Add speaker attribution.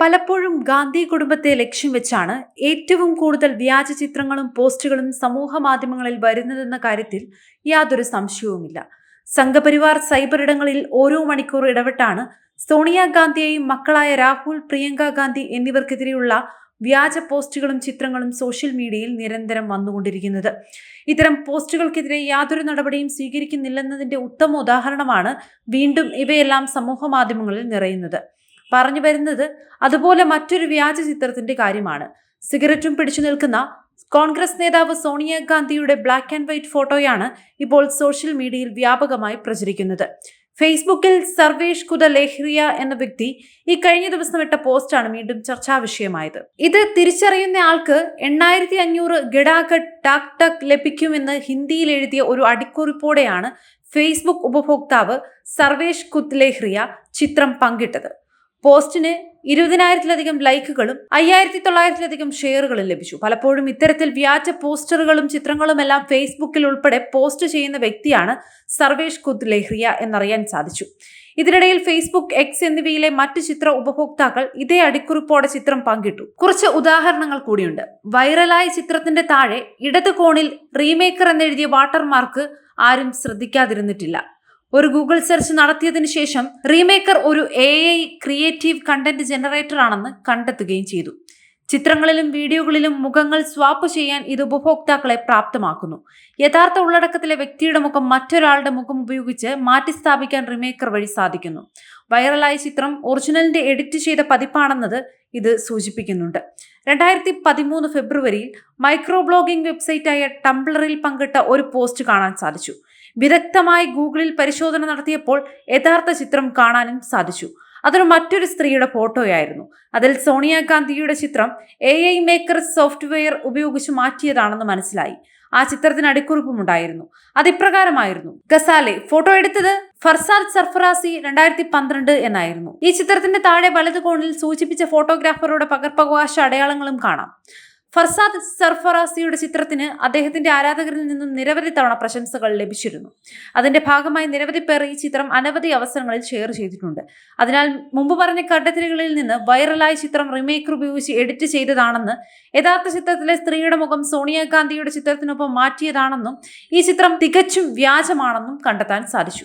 Speaker 1: പലപ്പോഴും ഗാന്ധി കുടുംബത്തെ ലക്ഷ്യം വെച്ചാണ് ഏറ്റവും കൂടുതൽ വ്യാജ ചിത്രങ്ങളും പോസ്റ്റുകളും സമൂഹ മാധ്യമങ്ങളിൽ വരുന്നതെന്ന കാര്യത്തിൽ യാതൊരു സംശയവുമില്ല. സംഘപരിവാർ സൈബർ ഇടങ്ങളിൽ ഓരോ മണിക്കൂർ ഇടവിട്ടാണ് സോണിയാഗാന്ധിയെയും മക്കളായ രാഹുൽ പ്രിയങ്ക ഗാന്ധി എന്നിവർക്കെതിരെയുള്ള വ്യാജ പോസ്റ്റുകളും ചിത്രങ്ങളും സോഷ്യൽ മീഡിയയിൽ നിരന്തരം വന്നുകൊണ്ടിരിക്കുന്നത്. ഇത്തരം പോസ്റ്റുകൾക്കെതിരെ യാതൊരു നടപടിയും സ്വീകരിക്കുന്നില്ലെന്നതിന്റെ ഉത്തമ ഉദാഹരണമാണ് വീണ്ടും ഇവയെല്ലാം സമൂഹ മാധ്യമങ്ങളിൽ നിറയുന്നത്. പറഞ്ഞു വരുന്നത് അതുപോലെ മറ്റൊരു വ്യാജ ചിത്രത്തിന്റെ കാര്യമാണ്. സിഗരറ്റും പിടിച്ചു നിൽക്കുന്ന കോൺഗ്രസ് നേതാവ് സോണിയാഗാന്ധിയുടെ ബ്ലാക്ക് ആൻഡ് വൈറ്റ് ഫോട്ടോയാണ് ഇപ്പോൾ സോഷ്യൽ മീഡിയയിൽ വ്യാപകമായി പ്രചരിക്കുന്നത്. ഫേസ്ബുക്കിൽ സർവേഷ് കുദ ലേഹ്രിയ എന്ന വ്യക്തി ഈ കഴിഞ്ഞ ദിവസം ഇട്ട പോസ്റ്റാണ് വീണ്ടും ചർച്ചാ വിഷയമായത്. ഇത് തിരിച്ചറിയുന്ന ആൾക്ക് എണ്ണായിരത്തി അഞ്ഞൂറ് ഗഡാഗഡ് ടാക് ടക് ലഭിക്കുമെന്ന് ഹിന്ദിയിൽ എഴുതിയ ഒരു അടിക്കുറിപ്പോടെയാണ് ഫേസ്ബുക്ക് ഉപഭോക്താവ് സർവേഷ് കുത്ലേഹ്രിയ ചിത്രം പങ്കിട്ടത്. പോസ്റ്റിന് ഇരുപതിനായിരത്തിലധികം ലൈക്കുകളും അയ്യായിരത്തി തൊള്ളായിരത്തിലധികം ഷെയറുകളും ലഭിച്ചു. പലപ്പോഴും ഇത്തരത്തിൽ വ്യാജ പോസ്റ്ററുകളും ചിത്രങ്ങളും എല്ലാം ഫേസ്ബുക്കിൽ ഉൾപ്പെടെ പോസ്റ്റ് ചെയ്യുന്ന വ്യക്തിയാണ് സർവേഷ് കുദ് ലെഹ്രിയ എന്നറിയാൻ സാധിച്ചു. ഇതിനിടയിൽ ഫേസ്ബുക്ക് എക്സ് എന്നിവയിലെ മറ്റു ചിത്ര ഉപഭോക്താക്കൾ ഇതേ അടിക്കുറിപ്പോടെ ചിത്രം പങ്കിട്ടു. കുറച്ച് ഉദാഹരണങ്ങൾ കൂടിയുണ്ട്. വൈറലായ ചിത്രത്തിന്റെ താഴെ ഇടത് കോണിൽ റീമേക്കർ എന്നെഴുതിയ വാട്ടർമാർക്ക് ആരും ശ്രദ്ധിക്കാതിരുന്നിട്ടില്ല. ഒരു ഗൂഗിൾ സെർച്ച് നടത്തിയതിന് ശേഷം റീമേക്കർ ഒരു A I creative content generator ആണെന്ന് കണ്ടെത്തുകയും ചെയ്തു. ചിത്രങ്ങളിലും വീഡിയോകളിലും മുഖങ്ങൾ സ്വാപ്പ് ചെയ്യാൻ ഇത് ഉപഭോക്താക്കളെ പ്രാപ്തമാക്കുന്നു. യഥാർത്ഥ ഉള്ളടക്കത്തിലെ വ്യക്തിയുടെ മുഖം മറ്റൊരാളുടെ മുഖം ഉപയോഗിച്ച് മാറ്റിസ്ഥാപിക്കാൻ റിമേക്കർ വഴി സാധിക്കുന്നു. വൈറലായ ചിത്രം ഒറിജിനലിന്റെ എഡിറ്റ് ചെയ്ത പതിപ്പാണെന്നത് ഇത് സൂചിപ്പിക്കുന്നുണ്ട്. രണ്ടായിരത്തി പതിമൂന്ന് ഫെബ്രുവരിയിൽ മൈക്രോ ബ്ലോഗിംഗ് വെബ്സൈറ്റായ ടംബ്ലറിൽ പങ്കിട്ട ഒരു പോസ്റ്റ് കാണാൻ സാധിച്ചു. വിദഗ്ധമായി ഗൂഗിളിൽ പരിശോധന നടത്തിയപ്പോൾ യഥാർത്ഥ ചിത്രം കാണാനും സാധിച്ചു. അതൊരു മറ്റൊരു സ്ത്രീയുടെ ഫോട്ടോയായിരുന്നു. അതിൽ സോണിയാഗാന്ധിയുടെ ചിത്രം എ ഐ മേക്കർ സോഫ്റ്റ്വെയർ ഉപയോഗിച്ച് മാറ്റിയതാണെന്ന് മനസ്സിലായി. ആ ചിത്രത്തിന് അടിക്കുറിപ്പും ഉണ്ടായിരുന്നു അതിപ്രകാരമായിരുന്നു. ഗസാലെ ഫോട്ടോ എടുത്തത് ഫർസാദ് സർഫറാസി രണ്ടായിരത്തി പന്ത്രണ്ട് എന്നായിരുന്നു. ഈ ചിത്രത്തിന്റെ താഴെ വലതു കോണിൽ സൂചിപ്പിച്ച ഫോട്ടോഗ്രാഫറുടെ പകർപ്പവകാശ അടയാളങ്ങളും കാണാം. ഫർസാദ് സർഫറാസിയുടെ ചിത്രത്തിന് അദ്ദേഹത്തിന്റെ ആരാധകരിൽ നിന്നും നിരവധി തവണ പ്രശംസകൾ ലഭിച്ചിരുന്നു. അതിന്റെ ഭാഗമായി നിരവധി പേർ ഈ ചിത്രം അനവധി അവസരങ്ങളിൽ ഷെയർ ചെയ്തിട്ടുണ്ട്. അതിനാൽ മുമ്പ് പറഞ്ഞ കണ്ടെത്തലുകളിൽ നിന്ന് വൈറലായ ചിത്രം റിമേക്കർ ഉപയോഗിച്ച് എഡിറ്റ് ചെയ്തതാണെന്ന് യഥാർത്ഥ ചിത്രത്തിലെ സ്ത്രീയുടെ മുഖം സോണിയാഗാന്ധിയുടെ ചിത്രത്തിനൊപ്പം മാറ്റിയതാണെന്നും ഈ ചിത്രം തികച്ചും വ്യാജമാണെന്നും കണ്ടെത്താൻ സാധിച്ചു.